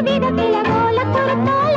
విడతల మూల తొరతాల